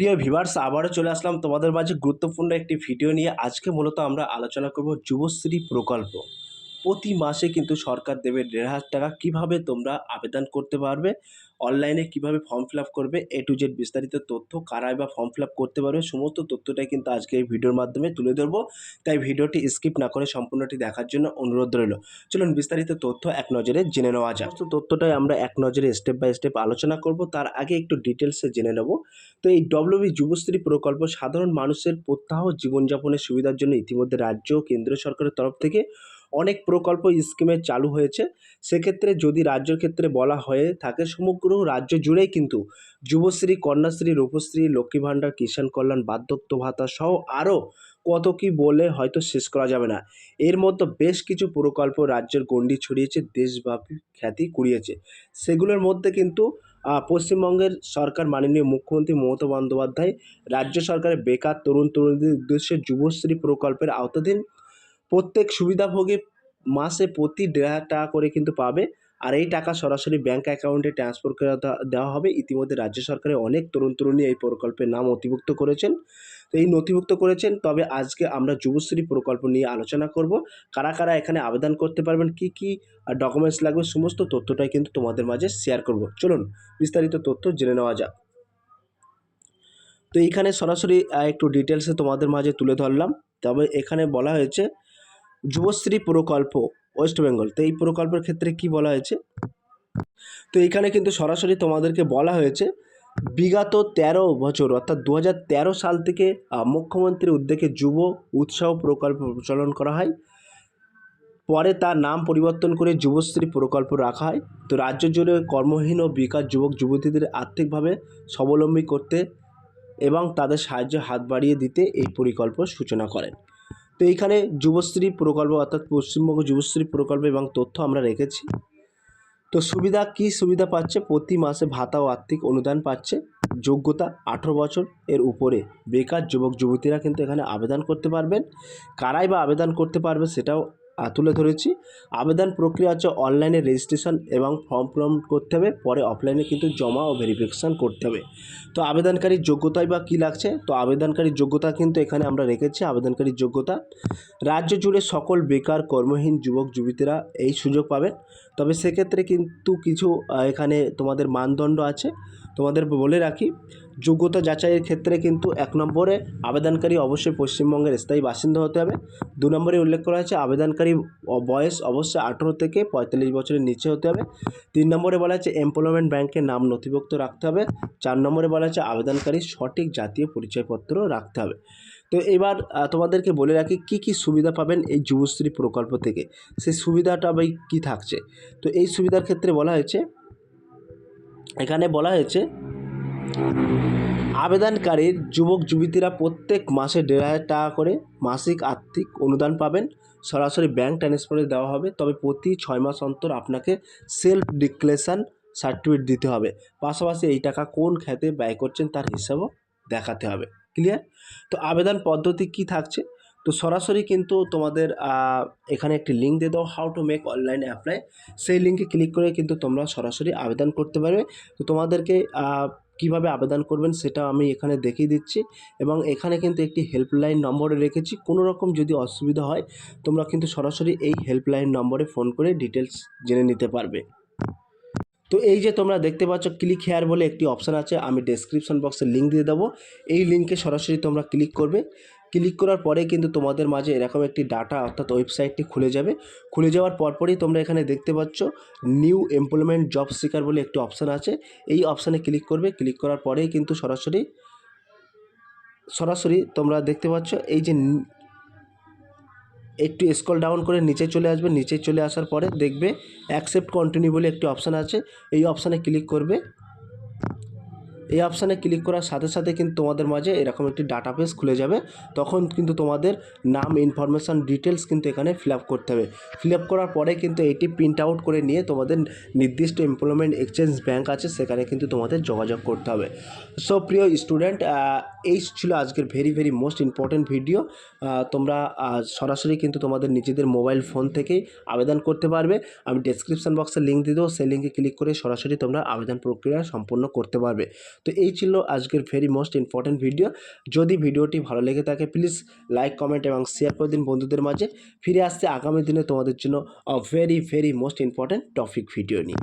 প্রিয় ভিভার্স আবারও চলে আসলাম তোমাদের মাঝে গুরুত্বপূর্ণ একটি ভিডিও নিয়ে। আজকে মূলত আমরা আলোচনা করব যুবশ্রী প্রকল্প। প্রতি মাসে কিন্তু সরকার দেবে দেড় হাজার টাকা। কীভাবে তোমরা আবেদন করতে পারবে? অনলাইনে কীভাবে ফর্ম ফিল আপ করবে? এ টু জেড বিস্তারিত তথ্য, কারাই বা ফর্ম ফিল আপ করতে পারবে, সমস্ত তথ্যটাই কিন্তু আজকে এই ভিডিওর মাধ্যমে তুলে ধরবো। তাই ভিডিওটি স্কিপ না করে সম্পূর্ণটি দেখার জন্য অনুরোধ রইল। চলুন বিস্তারিত তথ্য এক নজরে জেনে নেওয়া যাক। তো তথ্যটাই আমরা এক নজরে স্টেপ বাই স্টেপ আলোচনা করব। তার আগে একটু ডিটেলসে জেনে নেব। তো এই ডব্লিউবি যুবশ্রী প্রকল্প সাধারণ মানুষের প্রত্যাহ জীবনযাপনের সুবিধার জন্য ইতিমধ্যে রাজ্য ও কেন্দ্র সরকারের তরফ থেকে অনেক প্রকল্প স্কিমে চালু হয়েছে। সেক্ষেত্রে যদি রাজ্যের ক্ষেত্রে বলা হয়ে থাকে, সমগ্র রাজ্য জুড়েই কিন্তু যুবশ্রী, কন্যাশ্রী, রূপশ্রী, লক্ষ্মী ভাণ্ডার, কিষাণ কল্যাণ, বার্ধক্য ভাতা সহ আরও কত কি বলে হয়তো শেষ করা যাবে না। এর মধ্যে বেশ কিছু প্রকল্প রাজ্যের গণ্ডি ছড়িয়েছে, দেশব্যাপী খ্যাতি কুড়িয়েছে। সেগুলোর মধ্যে কিন্তু পশ্চিমবঙ্গের সরকার মাননীয় মুখ্যমন্ত্রী মমতা বন্দ্যোপাধ্যায়, রাজ্য সরকারের বেকার তরুণ তরুণীদের উদ্দেশ্যে যুবশ্রী প্রকল্পের আওতাধীন প্রত্যেক সুবিধাভোগী মাসে প্রতি দেড় হাজার টাকা করে কিন্তু পাবে। আর এই টাকা সরাসরি ব্যাঙ্ক অ্যাকাউন্টে ট্রান্সফার করে দেওয়া- হবে। ইতিমধ্যে রাজ্য সরকারের অনেক তরুণ তরুণী এই প্রকল্পের নাম নথিভুক্ত করেছেন। তো এই নথিভুক্ত করেছেন। তবে আজকে আমরা যুবশ্রী প্রকল্প নিয়ে আলোচনা করব। কারা কারা এখানে আবেদন করতে পারবেন, কি কি ডকুমেন্টস লাগবে, সমস্ত তথ্যটাই কিন্তু তোমাদের মাঝে শেয়ার করব। চলুন বিস্তারিত তথ্য জেনে নেওয়া যাক। তো এইখানে সরাসরি একটু ডিটেলসে তোমাদের মাঝে তুলে ধরলাম। তবে এখানে বলা হয়েছে যুবশ্রী প্রকল্প ওয়েস্ট বেঙ্গল তো এই প্রকল্পের ক্ষেত্রে কি বলা হয়েছে? তো এখানে কিন্তু সরাসরি তোমাদেরকে বলা হয়েছে, বিগত তেরো বছর, অর্থাৎ দু সাল থেকে মুখ্যমন্ত্রীর উদ্যোগে যুব উৎসাহ প্রকল্প প্রচলন করা হয়। পরে তার নাম পরিবর্তন করে যুবশ্রী প্রকল্প রাখা হয়। তো রাজ্য জুড়ে কর্মহীন ও বেকার যুবক, যুবতীদের আর্থিকভাবে স্বাবলম্বী করতে এবং তাদের সাহায্য হাত বাড়িয়ে দিতে এই প্রকল্প সূচনা করেন। তো এইখানে যুবশ্রী প্রকল্প অর্থাৎ পশ্চিমবঙ্গ যুবশ্রী প্রকল্প এবং তথ্য আমরা রেখেছি। তো সুবিধা কি সুবিধা পাচ্ছে? প্রতি মাসে ভাতা ও আর্থিক অনুদান পাচ্ছে। যোগ্যতা আঠেরো বছর, এর উপরে বেকার যুবক যুবতীরা কিন্তু এখানে আবেদন করতে পারবেন। কারাই বা আবেদন করতে পারবে সেটাও তুলে ধরেছি। আবেদন প্রক্রিয়া হচ্ছে অনলাইনে রেজিস্ট্রেশন এবং ফর্ম পূরণ করতে হবে। পরে অফলাইনে কিন্তু জমা ও ভেরিফিকেশান করতে হবে। তো আবেদনকারীর যোগ্যতাই বা কী লাগছে? তো আবেদনকারীর যোগ্যতা কিন্তু এখানে আমরা রেখেছি আবেদনকারীর যোগ্যতা। রাজ্য জুড়ে সকল বেকার, কর্মহীন যুবক, যুবতীরা এই সুযোগ পাবেন। তবে সেক্ষেত্রে কিন্তু কিছু এখানে তোমাদের মানদণ্ড আছে। তোমাদের বলে রাখি যোগ্যতা যাচাইয়ের ক্ষেত্রে কিন্তু এক নম্বরে আবেদনকারী অবশ্যই পশ্চিমবঙ্গের স্থায়ী বাসিন্দা হতে হবে। দু নম্বরে উল্লেখ করা হয়েছে, আবেদনকারী বয়স অবশ্যই আঠেরো থেকে পঁয়তাল্লিশ বছরের নিচে হতে হবে। তিন নম্বরে বলা হয়েছে এমপ্লয়মেন্ট ব্যাংকের নাম নথিভুক্ত রাখতে হবে। চার নম্বরে বলা হয়েছে, আবেদনকারী সঠিক জাতীয় পরিচয়পত্র রাখতে হবে। তো এবার তোমাদেরকে বলে রাখি, কি কি সুবিধা পাবেন এই যুবশ্রী প্রকল্প থেকে? সেই সুবিধাটা ভাই কী থাকছে? তো এই সুবিধার ক্ষেত্রে বলা হয়েছে, এখানে বলা হয়েছে আবেদনকারীর যুবক যুবতীরা প্রত্যেক মাসে দেড় হাজার টাকা করে মাসিক আর্থিক অনুদান পাবেন। সরাসরি ব্যাংক ট্রান্সফারে দেওয়া হবে। তবে প্রতি ছয় মাস অন্তর আপনাকে সেলফ ডিক্লেশন সার্টিফিকেট দিতে হবে। পাশাপাশি এই টাকা কোন খাতে ব্যয় করছেন তার হিসাবও দেখাতে হবে। ক্লিয়ার তো আবেদন পদ্ধতি কি থাকছে? তো সরাসরি কিন্তু তোমাদের এখানে একটি লিঙ্ক দিয়ে দাও how to make online apply সেই লিঙ্কে ক্লিক করে কিন্তু তোমরা সরাসরি আবেদন করতে পারবে। তো তোমাদেরকে কীভাবে আবেদন করবেন সেটা আমি এখানে দেখিয়ে দিচ্ছি এবং এখানে কিন্তু একটি হেল্পলাইন নম্বরে রেখেছি। কোনো রকম যদি অসুবিধা হয়, তোমরা কিন্তু সরাসরি এই হেল্পলাইন নম্বরে ফোন করে ডিটেলস জেনে নিতে পারবে। তো এই যে তোমরা দেখতে পাচ্ছ ক্লিক হেয়ার বলে একটি অপশান আছে, আমি ডেসক্রিপশন বক্সে লিঙ্ক দিয়ে দেবো। এই লিঙ্কে সরাসরি তোমরা ক্লিক করবে। ক্লিক করার পরে কিন্তু তোমাদের মাঝে এরকম একটি ডাটা অর্থাৎ ওয়েবসাইটটি খুলে যাবে। খুলে যাওয়ার পরপরই তোমরা এখানে দেখতে পাচ্ছ নিউ এমপ্লয়মেন্ট জব সিকার বলে একটি অপশান আছে। এই অপশানে ক্লিক করবে। ক্লিক করার পরেই কিন্তু সরাসরি সরাসরি তোমরা দেখতে পাচ্ছ এই যে একটু স্কল ডাউন করে নিচে চলে আসবে। নিচে চলে আসার পরে দেখবে অ্যাকসেপ্ট কন্টিনিউ বলে একটি অপশান আছে। এই অপশানে ক্লিক করবে। এই অপশানে ক্লিক করার সাথে সাথে কিন্তু তোমাদের মাঝে এরকম একটি ডাটা ডাটাবেস খুলে যাবে। তখন কিন্তু তোমাদের নাম ইনফরমেশান ডিটেলস কিন্তু এখানে ফিল আপ করতে হবে। ফিল আপ করার পরে কিন্তু এটি প্রিন্ট আউট করে নিয়ে তোমাদের নির্দিষ্ট এমপ্লয়মেন্ট এক্সচেঞ্জ ব্যাংক আছে, সেখানে কিন্তু তোমাদের যোগাযোগ করতে হবে। সো প্রিয় স্টুডেন্ট এই ছিল আজকের very very most important video তোমরা সরাসরি কিন্তু তোমাদের নিজেদের মোবাইল ফোন থেকেই আবেদন করতে পারবে। আমি ডেসক্রিপশন বক্সে লিঙ্ক দিয়ে দেবো। সেই লিঙ্কে ক্লিক করে সরাসরি তোমরা আবেদন প্রক্রিয়া সম্পূর্ণ করতে পারবে। তো এই ছিল আজকের ভেরি মোস্ট ইম্পর্ট্যান্ট ভিডিও যদি ভিডিওটি ভালো লেগে থাকে প্লিজ লাইক কমেন্ট এবং শেয়ার করে দিন বন্ধুদের মাঝে। ফিরে আসছে আগামী দিনে তোমাদের জন্য very very most important topic video নিয়ে।